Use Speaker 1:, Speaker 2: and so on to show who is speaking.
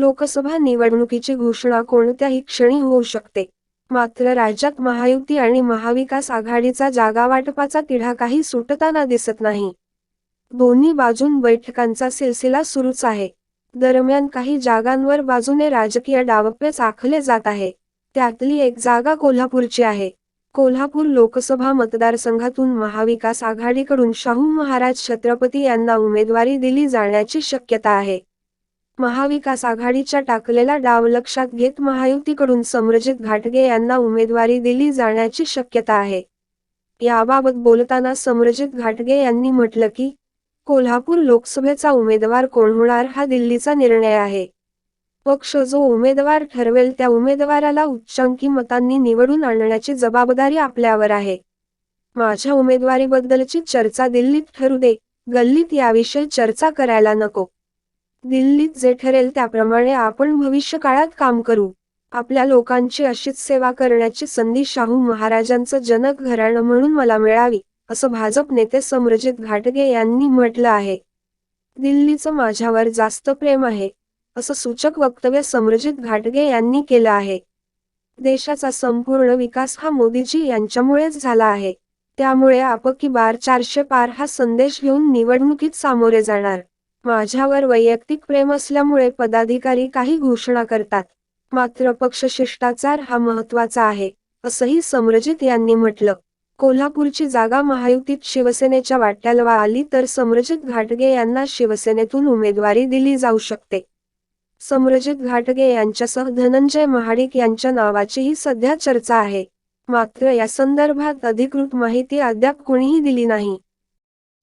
Speaker 1: लोकसभा निवडणुकीची घोषणा कोणत्याही क्षणी होऊ शकते. मात्र राज्यात महायुती आणि महाविकास आघाडीचा जागावाटपाचा तिढा काही सुटताना दिसत नाही. दोन्ही बाजून बैठकांचा सिलसिला सुरूच आहे. दरम्यान काही जागांवर बाजूने राजकीय डावपेच आखले जात आहे. त्यातली एक जागा कोल्हापूरची आहे. कोल्हापूर लोकसभा मतदारसंघातून महाविकास आघाडीकडून शाहू महाराज छत्रपती यांना उमेदवारी दिली जाण्याची शक्यता आहे. महाविकास आघाडीच्या टाकलेला डाव लक्षात घेत महायुतीकडून समरजित घाटगे यांना उमेदवारी दिली जाण्याची शक्यता आहे. याबाबत बोलताना समरजित घाटगे यांनी म्हटलं की कोल्हापूर लोकसभेचा उमेदवार कोण होणार हा दिल्लीचा निर्णय आहे. पक्ष जो उमेदवार ठरवेल त्या उमेदवाराला उच्चांकी मतांनी निवडून आणण्याची जबाबदारी आपल्यावर आहे. माझ्या उमेदवारीबद्दलची चर्चा दिल्लीत ठरू दे गल्लीत याविषयी चर्चा करायला नको. दिल्लीत जे ठरेल त्याप्रमाणे आपण भविष्य काळात काम करू. आपल्या लोकांची अशीच सेवा करण्याची संधी शाहू महाराजांचं जनक घराणं म्हणून मला मिळावी असं भाजप नेते समरजित घाटगे यांनी म्हटलं आहे. दिल्लीचं माझ्यावर जास्त प्रेम आहे असं सूचक वक्तव्य समरजित घाटगे यांनी केलं आहे. देशाचा संपूर्ण विकास हा मोदीजी यांच्यामुळेच झाला आहे. त्यामुळे आपकी बार चारशे पार हा संदेश घेऊन निवडणुकीत सामोरे जाणार. माझ्यावर वैयक्तिक प्रेम असल्यामुळे पदाधिकारी काही घोषणा करतात. मात्र पक्ष शिष्टाचार हा महत्त्वाचा आहे असंही समरजित यांनी म्हटलं. कोल्हापूरची जागा महायुतीत शिवसेनेच्या वाट्याला आली तर समरजित घाटगे यांना शिवसेनेतून उमेदवारी दिली जाऊ शकते. समरजित घाटगे यांच्यासह धनंजय महाडिक यांच्या नावाचीही सध्या चर्चा आहे. मात्र या संदर्भात अधिकृत माहिती अद्याप कोणीही दिली नाही.